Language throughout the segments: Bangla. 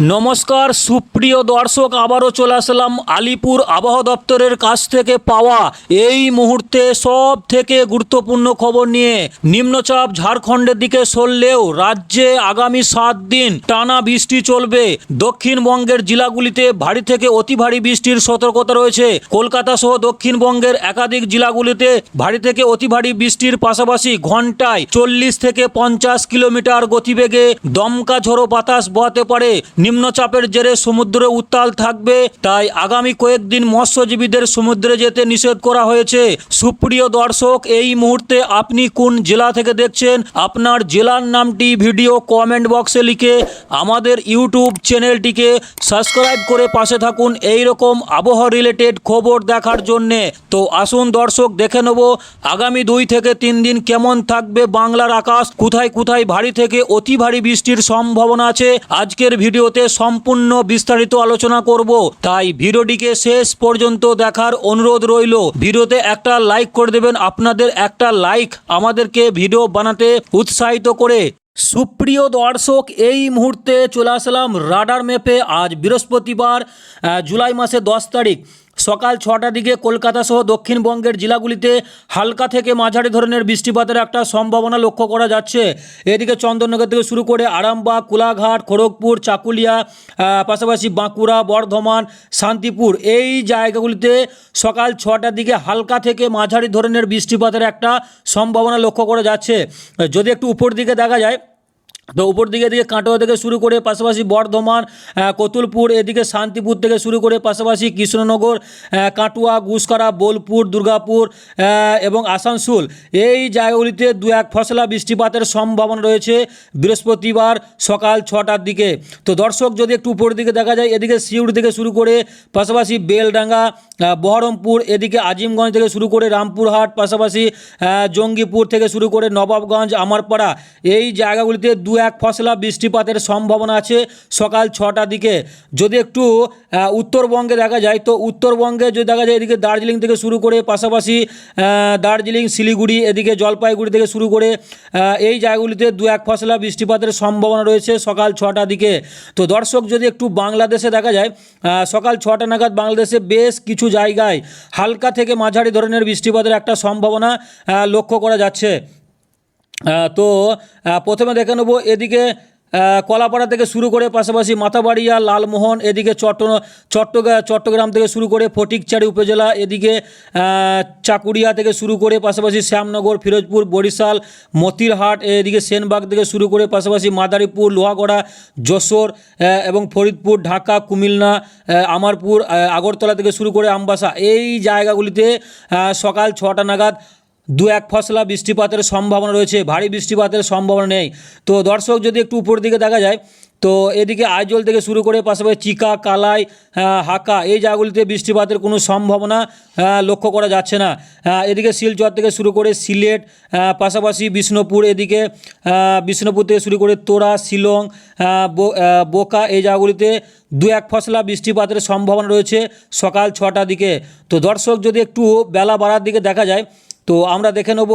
নমস্কার, সুপ্রিয় দর্শক, আবারও চলে আসলাম আলিপুর আবহাওয়া দপ্তরের কাছ থেকে পাওয়া এই মুহূর্তে সব থেকে গুরুত্বপূর্ণ খবর নিয়ে। নিম্নচাপ ঝাড়খণ্ডের দিকে সরলেও রাজ্যে আগামী সাত দিন টানা বৃষ্টি চলবে। দক্ষিণবঙ্গের জেলাগুলিতে ভারী থেকে অতি ভারী বৃষ্টির সতর্কতা রয়েছে। কলকাতা সহ দক্ষিণবঙ্গের একাধিক জেলাগুলিতে ভারী থেকে অতি ভারী বৃষ্টির পাশাপাশি ঘন্টায় চল্লিশ থেকে পঞ্চাশ কিলোমিটার গতিবেগে দমকা ঝোড়ো বাতাস বহাতে পারে। নিম্নচাপের জেরে সমুদ্রে উত্তাল থাকবে, তাই আগামী কয়েকদিন মৎস্যজীবীদের সমুদ্রে যেতে নিষেধ করা হয়েছে। সুপ্রিয় দর্শক, এই মুহূর্তে আপনি কোন জেলা থেকে দেখছেন? আপনার জেলার নামটি ভিডিও কমেন্ট বক্সে লিখে আমাদের ইউটিউব চ্যানেলটিকে সাবস্ক্রাইব করে পাশে থাকুন এই রকম আবহাওয়া রিলেটেড খবর দেখার জন্যে। তো আসুন দর্শক, দেখে নেব আগামী দুই থেকে তিন দিন কেমন থাকবে বাংলার আকাশ, কোথায় কোথায় ভারী থেকে অতি ভারী বৃষ্টির সম্ভাবনা আছে। আজকের ভিডিওতে সম্পূর্ণ বিস্তারিত আলোচনা করব। তাই ভিডিওটিকে শেষ পর্যন্ত দেখার অনুরোধ রইল। ভিডিওতে একটা লাইক করে দেবেন, আপনাদের একটা লাইক আমাদেরকে ভিডিও বানাতে উৎসাহিত করে। সুপ্রিয় দর্শক, এই মুহূর্তে চলে আসলাম রাডার ম্যাপে। আজ বৃহস্পতিবার জুলাই মাসে দশ তারিখ। সকাল ছটার দিকে কলকাতা সহ দক্ষিণবঙ্গের জেলাগুলিতে হালকা থেকে মাঝারি ধরনের বৃষ্টিপাতের একটা সম্ভাবনা লক্ষ্য করা যাচ্ছে। এদিকে চন্দননগর থেকে শুরু করে আরামবাগ, কোলাঘাট, খড়গপুর, চাকুলিয়া পাশাপাশি বাঁকুড়া, বর্ধমান, শান্তিপুর এই জায়গাগুলিতে সকাল ছটার দিকে হালকা থেকে মাঝারি ধরনের বৃষ্টিপাতের একটা সম্ভাবনা লক্ষ্য করা যাচ্ছে। যদি একটু উপর দিকে দেখা যায় তো উপর দিকে দিকে কাটোয়া থেকে শুরু করে পাশাপাশি বর্ধমান কতুলপুর, এদিকে শান্তিপুর থেকে শুরু করে পাশাপাশি কৃষ্ণনগর কাটুয়া গুসকারা বোলপুর, দুর্গাপুর এবং আসানসোল। এই জায়গাগুলিতে দু এক ফসলা বৃষ্টিপাতের সম্ভাবনা রয়েছে বৃহস্পতিবার সকাল ছটার দিকে। তো দর্শক, যদি একটু উপর দিকে দেখা যায়, এদিকে সিউড়ি থেকে শুরু করে পাশাপাশি বেলডাঙ্গা বহরমপুর, এদিকে আজিমগঞ্জ থেকে শুরু করে রামপুরহাট, পাশাপাশি জঙ্গিপুর থেকে শুরু করে নবাবগঞ্জ, আমারপাড়া, এই জায়গাগুলিতে দু এক ফসলা বৃষ্টিপাতের সম্ভাবনা আছে সকাল ছটার দিকে। যদি একটু উত্তরবঙ্গে দেখা যায়, তো উত্তরবঙ্গে যদি দেখা যায়, এদিকে দার্জিলিং থেকে শুরু করে পাশাপাশি দার্জিলিং, শিলিগুড়ি, এদিকে জলপাইগুড়ি থেকে শুরু করে এই জায়গাগুলিতে দু এক ফসলা বৃষ্টিপাতের সম্ভাবনা রয়েছে সকাল ছটার দিকে। তো দর্শক, যদি একটু বাংলাদেশে দেখা যায় সকাল ছটা নাগাদ বাংলাদেশে বেশ কিছু জায়গায় হালকা থেকে মাঝারি ধরনের বৃষ্টিপাতের একটা সম্ভাবনা লক্ষ্য করা যাচ্ছে। তো প্রথমে দেখে নেব এদিকে কলাপাড়া থেকে শুরু করে পাশাপাশি মাথাবাড়িয়া, লালমোহন, এদিকে চট্ট চট্টগ্রাম চট্টগ্রাম থেকে শুরু করে ফটিকচারি উপজেলা, এদিকে চাকুরিয়া থেকে শুরু করে পাশাপাশি শ্যামনগর, ফিরোজপুর, বরিশাল, মতিরহাট, এদিকে সেনবাগ থেকে শুরু করে পাশাপাশি মাদারীপুর, লোহাগড়া, যশোর এবং ফরিদপুর, ঢাকা, কুমিল্লা আমারপুর আগরতলা থেকে শুরু করে আমবাসা। এই জায়গাগুলিতে সকাল ছটা নাগাদ দু এক ফসলা বৃষ্টিপাতের সম্ভাবনা রয়েছে, ভারী বৃষ্টিপাতের সম্ভাবনা নেই। তো দর্শক যদি একটু উপর দিকে দেখা যায়, তো এদিকে আইজল থেকে শুরু করে পাশাপাশি চিকা, কালাই হাকা, এই জায়গাগুলিতে বৃষ্টিপাতের কোনো সম্ভাবনা লক্ষ্য করা যাচ্ছে না। এদিকে শিলচর থেকে শুরু করে সিলেট পাশাপাশি বিষ্ণুপুর, এদিকে বিষ্ণুপুর থেকে শুরু করে তোরা, শিলং বোকা, এই জায়গাগুলিতে দু এক ফসলা বৃষ্টিপাতের সম্ভাবনা রয়েছে সকাল ছটার দিকে। তো দর্শক যদি একটু বেলা বাড়ার দিকে দেখা যায় তো আমরা দেখে নেব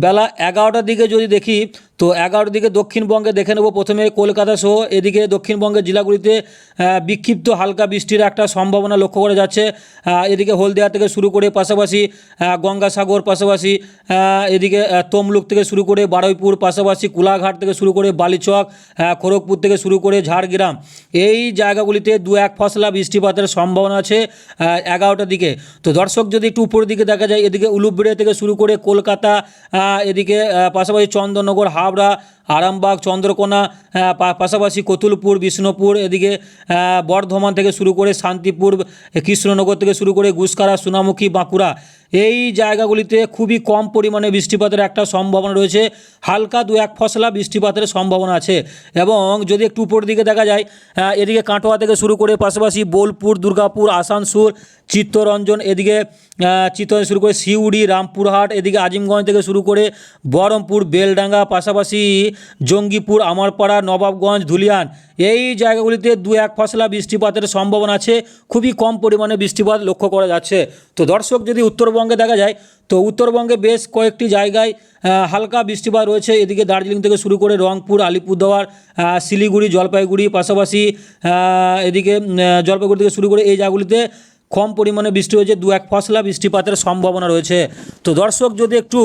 বেলা এগারোটার দিকে যদি দেখি তো এগারোটার দিকে দক্ষিণবঙ্গে দেখে নেব প্রথমে কলকাতা সহ। এদিকে দক্ষিণবঙ্গের জেলাগুলিতে বিক্ষিপ্ত হালকা বৃষ্টির একটা সম্ভাবনা লক্ষ্য করা যাচ্ছে। এদিকে হলদিয়া থেকে শুরু করে পাশাপাশি গঙ্গাসাগর পাশাপাশি এদিকে তমলুক থেকে শুরু করে বারুইপুর পাশাপাশি, কুলাঘাট থেকে শুরু করে বালিচক খড়গপুর থেকে শুরু করে ঝাড়গ্রাম। এই জায়গাগুলিতে দু এক ফসলা বৃষ্টিপাতের সম্ভাবনা আছে এগারোটার দিকে। তো দর্শক, যদি একটু উপরের দিকে দেখা যায়, এদিকে উলুবেড়ে থেকে শুরু করে কলকাতা এদিকে পাশাপাশি চন্দননগর হাবড়া আরামবাগ, চন্দ্রকোনা পাশাপাশি কতুলপুর, বিষ্ণুপুর, এদিকে বর্ধমান থেকে শুরু করে শান্তিপুর, কৃষ্ণনগর থেকে শুরু করে গুসকারা, সোনামুখী, বাঁকুড়া, এই জায়গাগুলিতে খুবই কম পরিমাণে বৃষ্টিপাতের একটা সম্ভাবনা রয়েছে। হালকা দু এক ফসলা বৃষ্টিপাতের সম্ভাবনা আছে এবং যদি একটু উপর দিকে দেখা যায় এদিকে কাটোয়া থেকে শুরু করে পাশাপাশি বোলপুর, দুর্গাপুর, আসানসোল, চিত্তরঞ্জন, এদিকে চিত্তরঞ্জন শুরু করে সিউড়ি, রামপুরহাট, এদিকে আজিমগঞ্জ থেকে শুরু করে বহরমপুর, বেলডাঙ্গা, পাশাপাশি জঙ্গিপুর, আমারপাড়া, নবাবগঞ্জ, ধুলিয়ান। এই জায়গাগুলিতে দু এক ফসলা বৃষ্টিপাতের সম্ভাবনা আছে। খুবই কম পরিমাণে বৃষ্টিপাত লক্ষ্য করা যাচ্ছে। তো দর্শক, যদি উত্তরবঙ্গে দেখা যায়, তো উত্তরবঙ্গে বেশ কয়েকটি জায়গায় হালকা বৃষ্টিপাত রয়েছে। এদিকে দার্জিলিং থেকে শুরু করে রংপুর, আলিপুরদুয়ার শিলিগুড়ি, জলপাইগুড়ি পাশাপাশি এদিকে জলপাইগুড়ি থেকে শুরু করে এই জায়গাগুলিতে কম পরিমাণে বৃষ্টি হয়েছে। দু এক ফসলা বৃষ্টিপাতের সম্ভাবনা রয়েছে। তো দর্শক, যদি একটু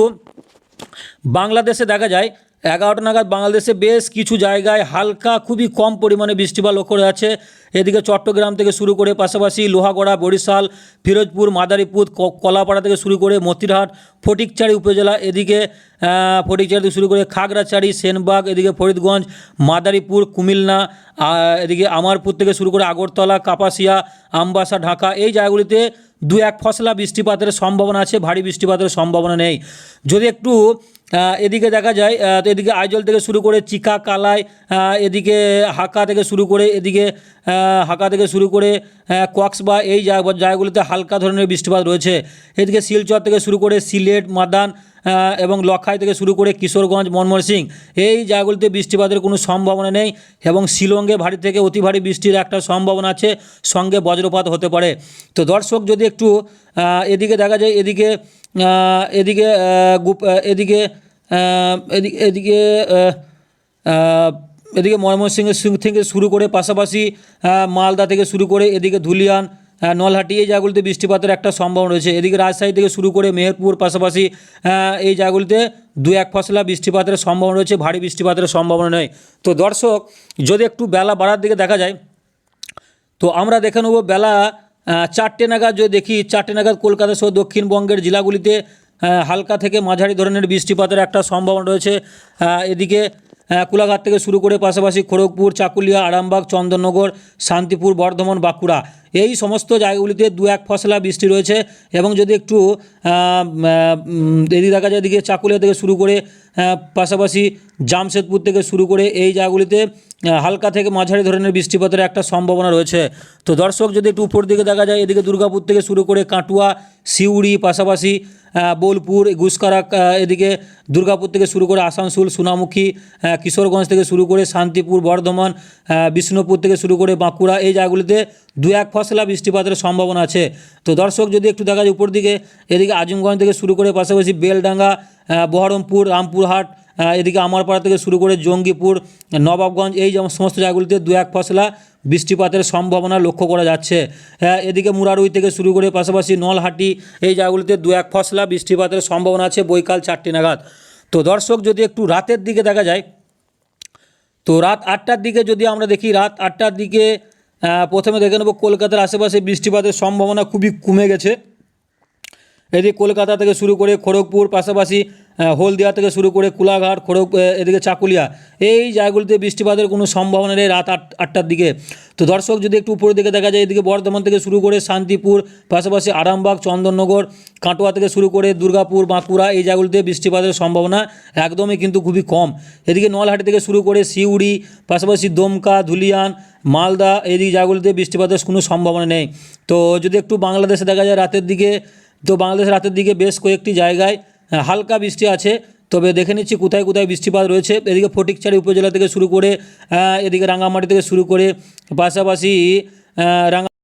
বাংলাদেশে দেখা যায় এগারোটা নাগাদ বাংলাদেশে বেশ কিছু জায়গায় হালকা খুবই কম পরিমাণে বৃষ্টিপাত লক্ষ্য করা যাচ্ছে। এদিকে চট্টগ্রাম থেকে শুরু করে পাশাপাশি লোহাগড়া বরিশাল ফিরোজপুর মাদারীপুর কলাপাড়া থেকে শুরু করে মতিরহাট ফটিকচারি উপজেলা এদিকে আহ, ফটিকচারি থেকে শুরু করে খাগড়াছড়ি সেনবাগ এদিকে ফরিদগঞ্জ মাদারীপুর কুমিল্লা এদিকে আমারপুর থেকে শুরু করে আগরতলা কাপাসিয়া আমবাসা ঢাকা এই জায়গাগুলিতে দু এক ফসলা বৃষ্টিপাতের সম্ভাবনা আছে, ভারী বৃষ্টিপাতের সম্ভাবনা নেই। যদি একটু এদিকে দেখা যায় তো এদিকে আইজল থেকে শুরু করে চিকা, কালাই এদিকে হাকা থেকে শুরু করে এদিকে হাকা থেকে শুরু করে কক্স বা এই জায়গা- জায়গাগুলিতে হালকা ধরনের বৃষ্টিপাত রয়েছে। এদিকে শিলচর থেকে শুরু করে সিলেট, মাদান এবং লখাই থেকে শুরু করে কিশোরগঞ্জ, মনমোহন সিং, এই জায়গাগুলিতে বৃষ্টিপাতের কোনো সম্ভাবনা নেই এবং শিলংয়ে ভারী থেকে অতি ভারী বৃষ্টির একটা সম্ভাবনা আছে, সঙ্গে বজ্রপাত হতে পারে। তো দর্শক, যদি একটু এদিকে দেখা যায়, এদিকে এদিকে এদিকে এদিকে এদিকে সিং থেকে শুরু করে পাশাপাশি মালদা থেকে শুরু করে এদিকে ধুলিয়ান নলহাটি, এই জায়গাগুলিতে বৃষ্টিপাতের একটা সম্ভাবনা রয়েছে। এদিকে রাজশাহী থেকে শুরু করে মেহেরপুর পাশাপাশি এই জায়গাগুলিতে দু এক ফসলা বৃষ্টিপাতের সম্ভাবনা রয়েছে, ভারী বৃষ্টিপাতের সম্ভাবনা নেই। তো দর্শক, যদি একটু বেলা বাড়ার দিকে দেখা যায়, তো আমরা দেখে নেব বেলা চারটে নাগাদ যদি দেখি, চারটে নাগাদ কলকাতা সহ দক্ষিণবঙ্গের জেলাগুলিতে হালকা থেকে মাঝারি ধরনের বৃষ্টিপাতের একটা সম্ভাবনা রয়েছে। এদিকে কোলাঘাট থেকে শুরু করে পাশাপাশি খড়গপুর, চাকুলিয়া, আরামবাগ, চন্দননগর, শান্তিপুর, বর্ধমান, বাঁকুড়া এই সমস্ত জায়গাগুলিতে দু এক ফসলা বৃষ্টি রয়েছে এবং যদি একটু এদিকে দেখা যায় এদিকে চাকুলিয়া থেকে শুরু করে পাশাপাশি জামশেদপুর থেকে শুরু করে এই জায়গাগুলিতে হালকা থেকে মাঝারি ধরনের বৃষ্টিপাতের একটা সম্ভাবনা রয়েছে। তো দর্শক যদি একটু উপর দিকে দেখা যায়, এদিকে দুর্গাপুর থেকে শুরু করে কাটুয়া, সিউড়ি, পাশাপাশি বোলপুর গুসকারা এদিকে দুর্গাপুর থেকে শুরু করে আসানসোল, সোনামুখী কিশোরগঞ্জ থেকে শুরু করে শান্তিপুর, বর্ধমান বিষ্ণুপুর থেকে শুরু করে বাঁকুড়া, এই জায়গাগুলিতে দু এক ফসলা বৃষ্টিপাতের সম্ভাবনা আছে। তো দর্শক, যদি একটু দেখা যায় উপর দিকে এদিকে আজিমগঞ্জ থেকে শুরু করে পাশাপাশি বেলডাঙ্গা বহরমপুর, রামপুরহাট এদিকে আমারপাড়া থেকে শুরু করে জঙ্গিপুর, নবাবগঞ্জ, এই সমস্ত জায়গাগুলিতে দু এক ফসলা বৃষ্টিপাতের সম্ভাবনা লক্ষ্য করা যাচ্ছে। এদিকে মুরারুই থেকে শুরু করে পাশাপাশি নলহাটি, এই জায়গাগুলিতে দু এক ফসলা বৃষ্টিপাতের সম্ভাবনা আছে, বৈকাল চারটে নাগাদ। তো দর্শক, যদি একটু রাতের দিকে দেখা যায়, তো রাত আটটার দিকে যদি আমরা দেখি, রাত আটটার দিকে প্রথমে দেখে নেব কলকাতার আশেপাশে বৃষ্টিপাতের সম্ভাবনা খুবই কমে গেছে। এদিকে কলকাতা থেকে শুরু করে খড়গপুর, পাশাপাশি হলদিয়া থেকে শুরু করে কুলাঘাট, খড়গ এদিকে চাকুলিয়া, এই জায়গাগুলিতে বৃষ্টিপাতের কোনো সম্ভাবনা নেই রাত আট, আটটার দিকে। তো দর্শক, যদি একটু উপরের দিকে দেখা যায়, এদিকে বর্ধমান থেকে শুরু করে শান্তিপুর, পাশাপাশি আরামবাগ, চন্দননগর, কাটোয়া থেকে শুরু করে দুর্গাপুর, বাঁকুড়া, এই জায়গাগুলিতে বৃষ্টিপাতের সম্ভাবনা একদমই কিন্তু খুবই কম। এদিকে নলহাটি থেকে শুরু করে সিউড়ি, পাশাপাশি দমকা, ধুলিয়ান, মালদা, এই জায়গাগুলিতে বৃষ্টিপাতের কোনো সম্ভাবনা নেই। তো যদি একটু বাংলাদেশে দেখা যায় রাতের দিকে, তো বাংলাদেশ রাতের দিকে বেশ কয়েকটি জায়গায় হালকা বৃষ্টি আছে, তবে দেখে নিচ্ছি কোথায় কোথায় বৃষ্টিপাত রয়েছে। এদিকে ফটিকছাড়ি উপজেলা থেকে শুরু করে এদিকে রাঙামাটি থেকে শুরু করে পাশাপাশি রাঙা